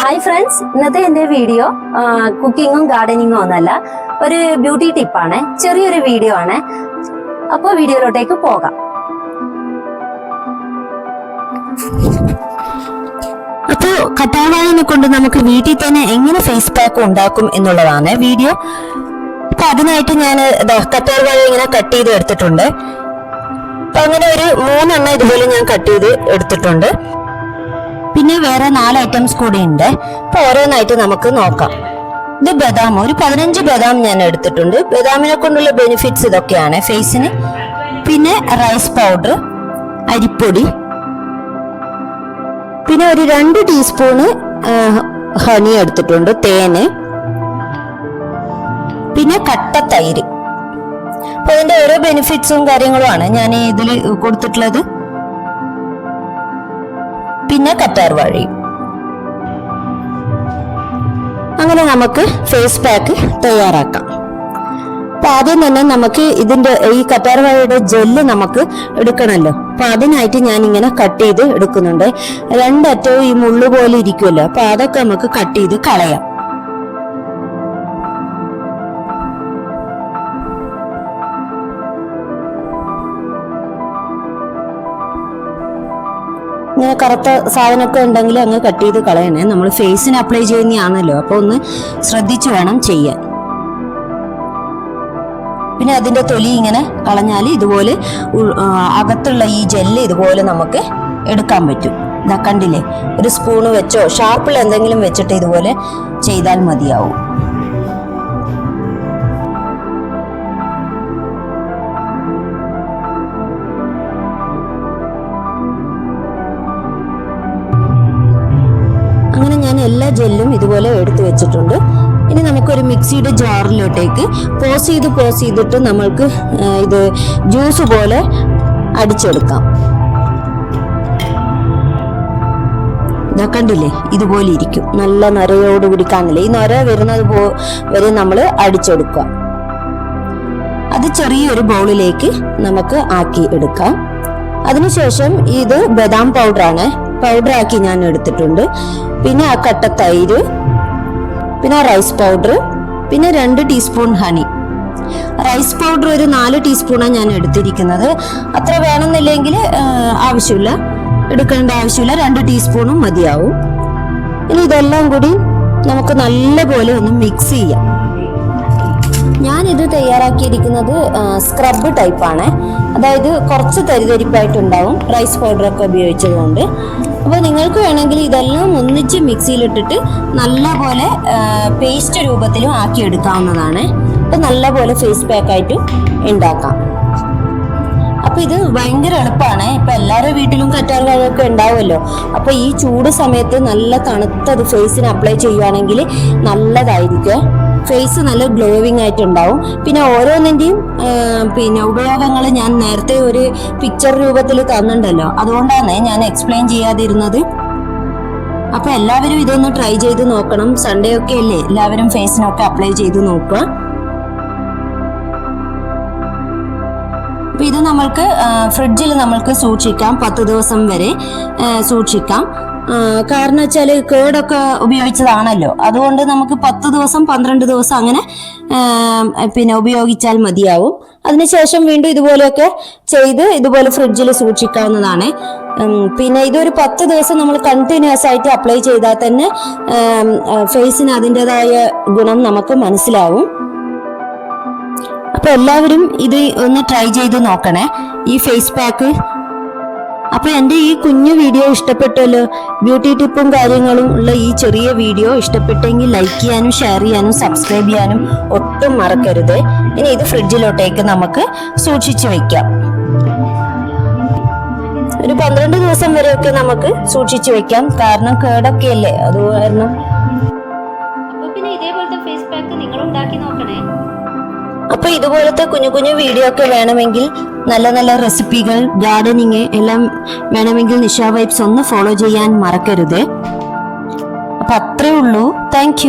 Hi friends ഇന്നത്തെ എന്റെ video കുക്കിങ്ങും ഗാർഡനിങ്ങും ഒന്നല്ല ഒരു ബ്യൂട്ടി ടിപ്പാണ് ചെറിയൊരു വീഡിയോ ആണ്. അപ്പോൾ വീഡിയോയിലോട്ടേക്ക് പോകാം. അപ്പോൾ കറ്റാവായനെ കൊണ്ട് നമുക്ക് വീട്ടിൽ തന്നെ എങ്ങനെ ഫേസ് പാക്ക് ഉണ്ടാക്കും എന്നുള്ളതാണ് വീഡിയോ അപ്പൊ അതിനായിട്ട് ഞാൻ കറ്റാർവാഴ ഇങ്ങനെ കട്ട് ചെയ്ത് എടുത്തിട്ടുണ്ട്. അപ്പൊ അങ്ങനെ ഒരു മൂന്നെണ്ണം ഇതുപോലെ ഞാൻ കട്ട് ചെയ്ത് എടുത്തിട്ടുണ്ട്. പിന്നെ വേറെ നാല് ഐറ്റംസ് കൂടി ഉണ്ട്. അപ്പൊ ഓരോന്നായിട്ട് നമുക്ക് നോക്കാം. ഇത് ബദാം. ഒരു പതിനഞ്ച് ബദാം ഞാൻ എടുത്തിട്ടുണ്ട്. ബദാമിനെ കൊണ്ടുള്ള ബെനിഫിറ്റ്സ് ഇതൊക്കെയാണ് ഫേസിന് പിന്നെ റൈസ് പൗഡർ അരിപ്പൊടി. പിന്നെ ഒരു രണ്ട് ടീസ്പൂണ് ഹണി എടുത്തിട്ടുണ്ട് തേന്. പിന്നെ കട്ട തൈര്. അപ്പൊ അതിന്റെ ഓരോ ബെനിഫിറ്റ്സും കാര്യങ്ങളുമാണ് ഞാൻ ഇതിൽ കൊടുത്തിട്ടുള്ളത്. പിന്നെ കറ്റാർ വാഴയും അങ്ങനെ നമുക്ക് ഫേസ് പാക്ക് തയ്യാറാക്കാം. അപ്പൊ ആദ്യം തന്നെ നമുക്ക് ഇതിന്റെ ഈ കറ്റാർ വാഴയുടെ ജെല്ല് നമുക്ക് എടുക്കണമല്ലോ. അപ്പൊ അതിനായിട്ട് ഞാൻ ഇങ്ങനെ കട്ട് ചെയ്ത് എടുക്കുന്നുണ്ട്. രണ്ടറ്റവും ഈ മുള്ളു പോലെ ഇരിക്കുമല്ലോ. അപ്പൊ അതൊക്കെ നമുക്ക് കട്ട് ചെയ്ത് കളയാം. ഇങ്ങനെ കറുത്ത സാധനമൊക്കെ ഉണ്ടെങ്കിൽ അങ്ങ് കട്ട് ചെയ്ത് കളയണേ. നമ്മൾ ഫേസിന് അപ്ലൈ ചെയ്യുന്നതാണല്ലോ അപ്പോൾ ഒന്ന് ശ്രദ്ധിച്ചു വേണം ചെയ്യാൻ. പിന്നെ അതിന്റെ തൊലി ഇങ്ങനെ കളഞ്ഞാൽ ഇതുപോലെ അകത്തുള്ള ഈ ജെല്ല് ഇതുപോലെ നമുക്ക് എടുക്കാൻ പറ്റും. ഇതാ കണ്ടില്ലേ? ഒരു സ്പൂണ് വെച്ചോ ഷാർപ്പിൽ എന്തെങ്കിലും വെച്ചിട്ട് ഇതുപോലെ ചെയ്താൽ മതിയാവും. എല്ലാ ജെല്ലും ഇതുപോലെ എടുത്തു വെച്ചിട്ടുണ്ട്. ഇനി നമുക്കൊരു മിക്സിയുടെ ജാറിലോട്ടേക്ക് പോസ് ചെയ്ത് പോസ് ചെയ്തിട്ട് നമ്മൾക്ക് ഇത് ജ്യൂസ് പോലെ അടിച്ചെടുക്കാം. ഇതാ കണ്ടില്ലേ? ഇതുപോലെ ഇരിക്കും. നല്ല നരയോടുകൂടി കാണില്ലേ ഈ നര വരുന്നത് പോ വരെ നമ്മൾ അടിച്ചെടുക്കുക. അത് ചെറിയൊരു ബൗളിലേക്ക് നമുക്ക് ആക്കി എടുക്കാം. അതിനുശേഷം ഇത് ബദാം പൗഡറാണ് പൗഡർ ആക്കി ഞാൻ എടുത്തിട്ടുണ്ട്. പിന്നെ ആ കട്ട തൈര് പിന്നെ റൈസ് പൗഡർ പിന്നെ രണ്ട് ടീസ്പൂൺ ഹണി റൈസ് പൗഡർ ഒരു നാല് ടീസ്പൂണാണ് ഞാൻ എടുത്തിരിക്കുന്നത്. അത്ര വേണമെന്നില്ലെങ്കിൽ ആവശ്യമില്ല. എടുക്കേണ്ട ആവശ്യമില്ല. രണ്ട് ടീസ്പൂണും മതിയാവും. ഇനി ഇതെല്ലാം കൂടി നമുക്ക് നല്ലപോലെ ഒന്ന് മിക്സ് ചെയ്യാം. ഞാനിത് തയ്യാറാക്കിയിരിക്കുന്നത് സ്ക്രബ് ടൈപ്പാണ് അതായത് കുറച്ച് തരിതരിപ്പായിട്ടുണ്ടാവും. റൈസ് പൗഡറൊക്കെ ഉപയോഗിച്ചതുകൊണ്ട്. അപ്പോൾ നിങ്ങൾക്ക് വേണമെങ്കിൽ ഇതെല്ലാം ഒന്നിച്ച് മിക്സിയിലിട്ടിട്ട് നല്ലപോലെ പേസ്റ്റ് രൂപത്തിലും ആക്കിയെടുക്കാവുന്നതാണ്. അപ്പോൾ നല്ലപോലെ ഫേസ് പാക്കായിട്ടും ഉണ്ടാക്കാം. അപ്പോൾ ഇത് ഭയങ്കര എളുപ്പമാണ്. ഇപ്പം എല്ലാവരുടെ വീട്ടിലും കറ്റാർ വാഴയൊക്കെ ഉണ്ടാവുമല്ലോ. അപ്പോൾ ഈ ചൂട് സമയത്ത് നല്ല തണുത്തത് ഫേസിന് അപ്ലൈ ചെയ്യുവാണെങ്കിൽ നല്ലതായിരിക്കും. ഫേസ് നല്ല ഗ്ലോവിങ് ആയിട്ടുണ്ടാവും. പിന്നെ ഓരോന്നിന്റെയും പിന്നെ ഉപയോഗങ്ങൾ ഞാൻ നേരത്തെ ഒരു പിക്ചർ രൂപത്തിൽ തന്നിട്ടുണ്ടല്ലോ. അതുകൊണ്ടാണ് ഞാൻ എക്സ്പ്ലെയിൻ ചെയ്യാതിരുന്നത്. അപ്പൊ എല്ലാവരും ഇതൊന്ന് ട്രൈ ചെയ്ത് നോക്കണം. സൺഡേ ഒക്കെ അല്ലേ? എല്ലാവരും ഫേസിനൊക്കെ അപ്ലൈ ചെയ്ത് നോക്കുക. അപ്പൊ ഇത് നമ്മൾക്ക് ഫ്രിഡ്ജിൽ നമ്മൾക്ക് സൂക്ഷിക്കാം. പത്ത് ദിവസം വരെ സൂക്ഷിക്കാം. കാരണം വെച്ചാൽ കേടൊക്കെ ഉപയോഗിച്ചതാണല്ലോ. അതുകൊണ്ട് നമുക്ക് പത്ത് ദിവസം പന്ത്രണ്ട് ദിവസം അങ്ങനെ പിന്നെ ഉപയോഗിച്ചാൽ മതിയാവും. അതിനുശേഷം വീണ്ടും ഇതുപോലെയൊക്കെ ചെയ്ത് ഇതുപോലെ ഫ്രിഡ്ജിൽ സൂക്ഷിക്കാവുന്നതാണ്. പിന്നെ ഇതൊരു പത്ത് ദിവസം നമ്മൾ കണ്ടിന്യൂസ് ആയിട്ട് അപ്ലൈ ചെയ്താൽ തന്നെ ഫേസിന് അതിന്റെതായ ഗുണം നമുക്ക് മനസ്സിലാവും. അപ്പോൾ എല്ലാവരും ഇത് ഒന്ന് ട്രൈ ചെയ്ത് നോക്കണേ. ഈ ഫേസ് പാക്ക് അപ്പൊ എന്റെ ഈ കുഞ്ഞു വീഡിയോ ഇഷ്ടപ്പെട്ടല്ലോ ബ്യൂട്ടി ടിപ്പും കാര്യങ്ങളും ഉള്ള ഈ ചെറിയ വീഡിയോ ഇഷ്ടപ്പെട്ടെങ്കിൽ ലൈക്ക് ചെയ്യാനും ഷെയർ ചെയ്യാനും സബ്സ്ക്രൈബ് ചെയ്യാനും ഒട്ടും മറക്കരുത്. ഇനി ഇത് ഫ്രിഡ്ജിലോട്ടേക്ക് നമുക്ക് സൂക്ഷിച്ചു വെക്കാം. ഒരു പന്ത്രണ്ട് ദിവസം വരെയൊക്കെ നമുക്ക് സൂക്ഷിച്ചു വെക്കാം. കാരണം കേടൊക്കെ അല്ലേ അപ്പോൾ പിന്നെ ഇതേപോലത്തെ ഫേസ് പാക്ക് നിങ്ങൾ ഉണ്ടാക്കി നോക്കണേ. അപ്പൊ ഇതുപോലത്തെ കുഞ്ഞു കുഞ്ഞു വീഡിയോ ഒക്കെ വേണമെങ്കിൽ നല്ല നല്ല റെസിപ്പികൾ ഗാർഡനിങ് എല്ലാം വേണമെങ്കിൽ നിഷ വൈബ്സ് ഒന്ന് ഫോളോ ചെയ്യാൻ മറക്കരുത്. അപ്പൊ അത്രേ ഉള്ളൂ. താങ്ക്